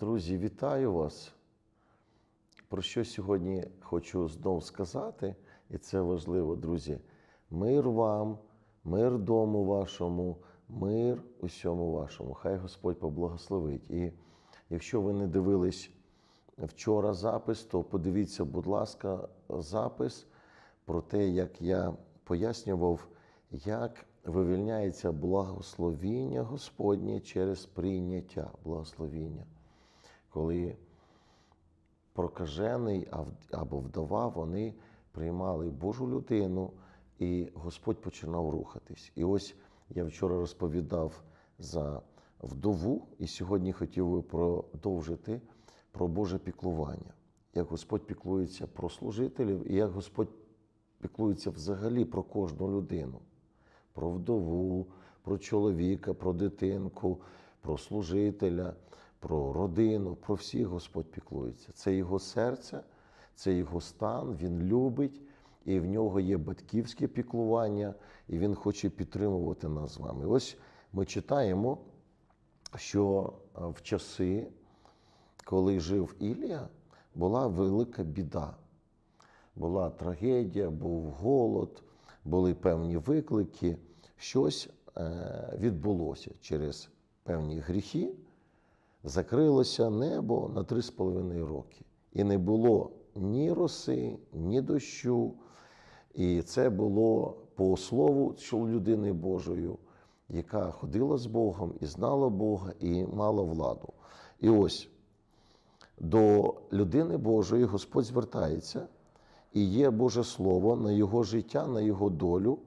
Друзі, вітаю вас. Про що сьогодні хочу знову сказати, і це важливо, друзі. Мир вам, мир дому вашому, мир усьому вашому. Хай Господь поблагословить. І якщо ви не дивились вчора запис, то подивіться, будь ласка, запис про те, як я пояснював, як вивільняється благословіння Господнє через прийняття благословіння. Коли прокажений або вдова, вони приймали Божу людину, і Господь починав рухатись. І ось я вчора розповідав за вдову, і сьогодні хотів би продовжити про Боже піклування, як Господь піклується про служителів, і як Господь піклується взагалі про кожну людину, про вдову, про чоловіка, про дитинку, про служителя, про родину, про всіх Господь піклується. Це його серце, це його стан, він любить, і в нього є батьківське піклування, і він хоче підтримувати нас з вами. Ось ми читаємо, що в часи, коли жив Ілія, була велика біда. Була трагедія, був голод, були певні виклики. Щось відбулося через певні гріхи закрилося небо на три з половиною роки. І не було ні роси, ні дощу. І це було по слову людини Божою, яка ходила з Богом і знала Бога, і мала владу. І ось до людини Божої Господь звертається, і є Боже Слово на його життя, на його долю.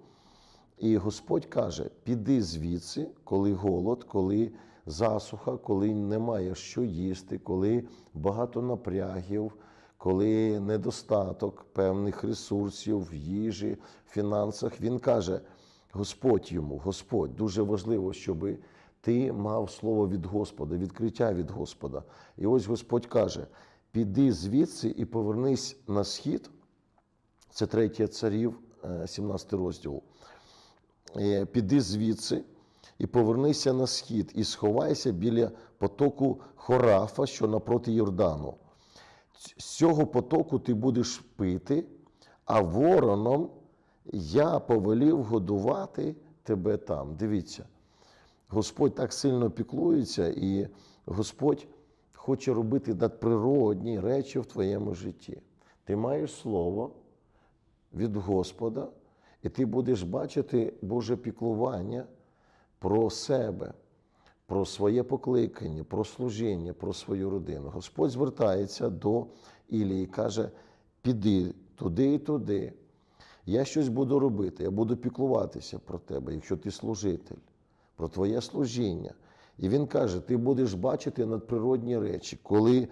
І Господь каже: піди звідси, коли голод, коли засуха, коли немає що їсти, коли багато напрягів, коли недостаток певних ресурсів їжі, фінансах. Він каже: Господь йому, Господь, дуже важливо, щоб ти мав слово від Господа, відкриття від Господа. І ось Господь каже: піди звідси і повернись на схід. Це третє царів, 17 розділ. Піди звідси і повернися на схід, і сховайся біля потоку Хорафа, що напроти Йордану. З цього потоку ти будеш пити, а вороном я повелів годувати тебе там. Дивіться, Господь так сильно піклується, і Господь хоче робити надприродні речі в твоєму житті. Ти маєш слово від Господа, і ти будеш бачити Боже піклування про себе, про своє покликання, про служіння, про свою родину. Господь звертається до Ілії і каже: піди туди і туди. Я щось буду робити, я буду піклуватися про тебе, якщо ти служитель, про твоє служіння. І він каже: ти будеш бачити надприродні речі, коли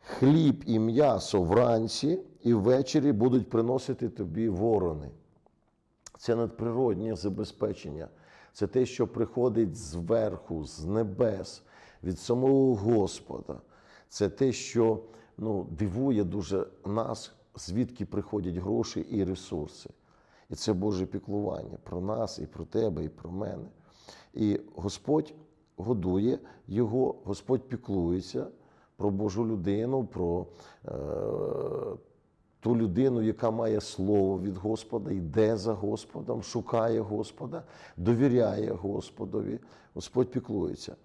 хліб і м'ясо вранці і ввечері будуть приносити тобі ворони. Це надприроднє забезпечення. Це те, що приходить зверху, з небес, від самого Господа. Це те, що ну, дивує дуже нас, звідки приходять гроші і ресурси. І це Боже піклування про нас, і про тебе, і про мене. І Господь годує його, Господь піклується про Божу людину, про е, ту людину, яка має слово від Господа, йде за Господом, шукає Господа, довіряє Господові. Господь піклується.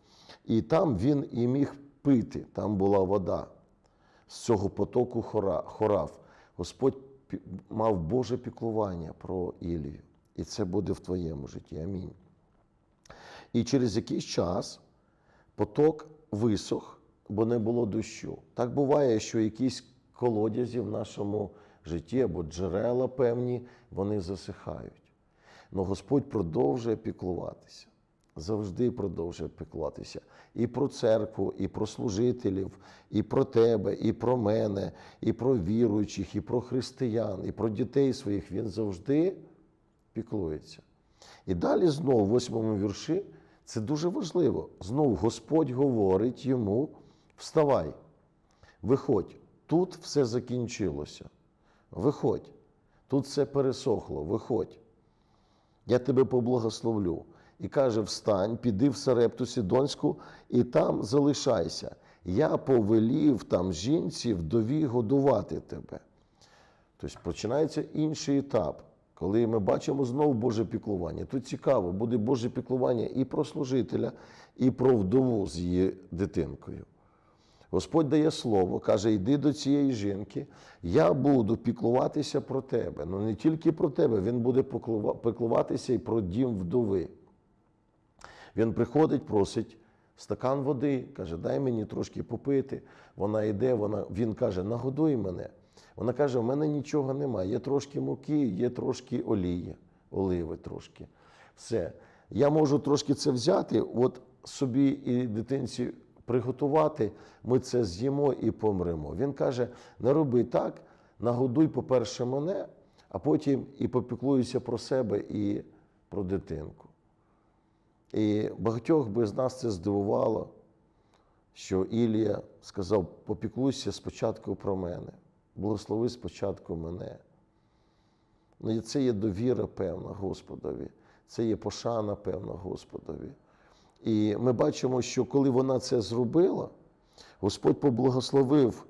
І там він і міг пити, там була вода з цього потоку хора, хорав. Господь мав Боже піклування про Ілію. І це буде в твоєму житті. Амінь. І через якийсь час поток висох, бо не було дощу. Так буває, що якісь колодязі в нашому житті або джерела певні, вони засихають. Але Господь продовжує піклуватися. Завжди продовжує піклуватися. І про церкву, і про служителів, і про тебе, і про мене, і про віруючих, і про християн, і про дітей своїх. Він завжди піклується. І далі знову, в восьмому вірші, це дуже важливо. Знову Господь говорить йому: вставай, виходь, тут все закінчилося. Виходь, тут все пересохло, виходь. Я тебе поблагословлю. І каже: встань, піди в Сарепту Сідонську, і там залишайся. я повелів там жінці вдові годувати тебе. Тобто починається інший етап, коли ми бачимо знову Боже піклування. Тут цікаво, буде Боже піклування і про служителя, і про вдову з її дитинкою. Господь дає слово, каже: йди до цієї жінки, я буду піклуватися про тебе. Ну не тільки про тебе, він буде піклуватися і про дім вдови. Він приходить, просить стакан води, каже, дай мені трошки попити. Вона йде, вона, він каже, нагодуй мене. Вона каже, в мене нічого немає. Є трошки муки, є трошки олії, оливи трошки. Все. Я можу трошки це взяти, от собі і дитинці приготувати, ми це з'їмо і помремо. Він каже: не роби так, нагодуй, по-перше, мене, а потім і попіклуйся про себе і про дитинку. І багатьох би з нас це здивувало, що Ілія сказав: попіклуйся спочатку про мене, благослови спочатку мене. Ну, це є довіра певна Господові, це є пошана певна Господові. І ми бачимо, що коли вона це зробила, Господь поблагословив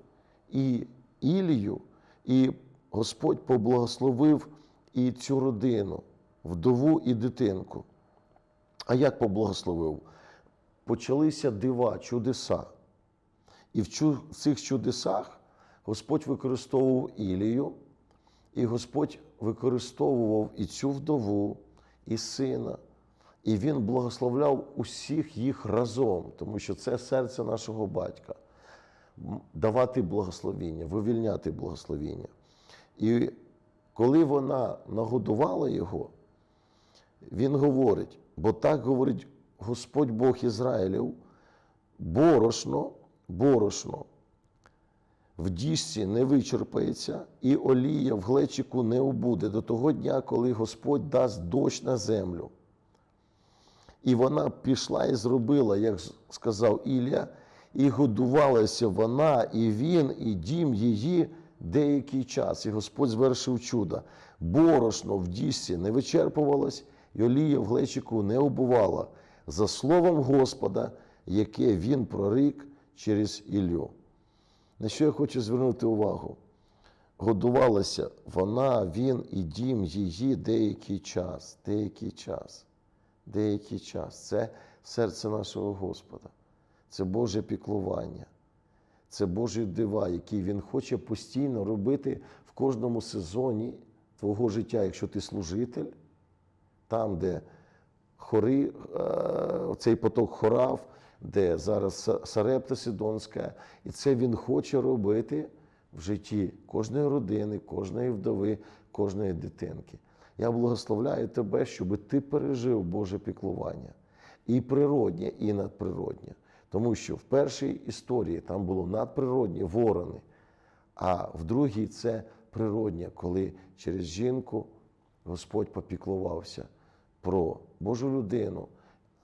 і Ілію, і Господь поблагословив і цю родину, вдову і дитинку. А як поблагословив? Почалися дива, чудеса. І в цих чудесах Господь використовував Ілію, і Господь використовував і цю вдову, і сина. І він благословляв усіх їх разом, тому що це серце нашого батька. Давати благословіння, вивільняти благословіння. І коли вона нагодувала його, він говорить, бо так говорить Господь Бог Ізраїлів, борошно, борошно в діжці не вичерпається, і олія в глечику не убуде до того дня, коли Господь дасть дощ на землю. І вона пішла і зробила, як сказав Ілля, і годувалася вона, і він, і дім її деякий час. І Господь звершив чудо. Борошно в дісці не вичерпувалось, і олія в глечику не обувала, за словом Господа, яке він прорік через Іллю. На що я хочу звернути увагу? Годувалася вона, він і дім її деякий час, деякий час, деякий час. Це серце нашого Господа, це Боже піклування, це Божі дива, які Він хоче постійно робити в кожному сезоні твого життя, якщо ти служитель, там, де хори, е, цей поток хорав, де зараз Сарепта Сидонська, і це він хоче робити в житті кожної родини, кожної вдови, кожної дитинки. Я благословляю тебе, щоб ти пережив Боже піклування і природнє, і надприроднє. Тому що в першій історії там було надприродні ворони, а в другій це природнє, коли через жінку Господь попіклувався про Божу людину,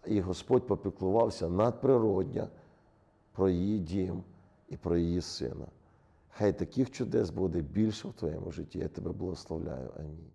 і Господь попіклувався надприродня про її дім і про її сина. Хай таких чудес буде більше в твоєму житті. Я тебе благословляю. Амінь.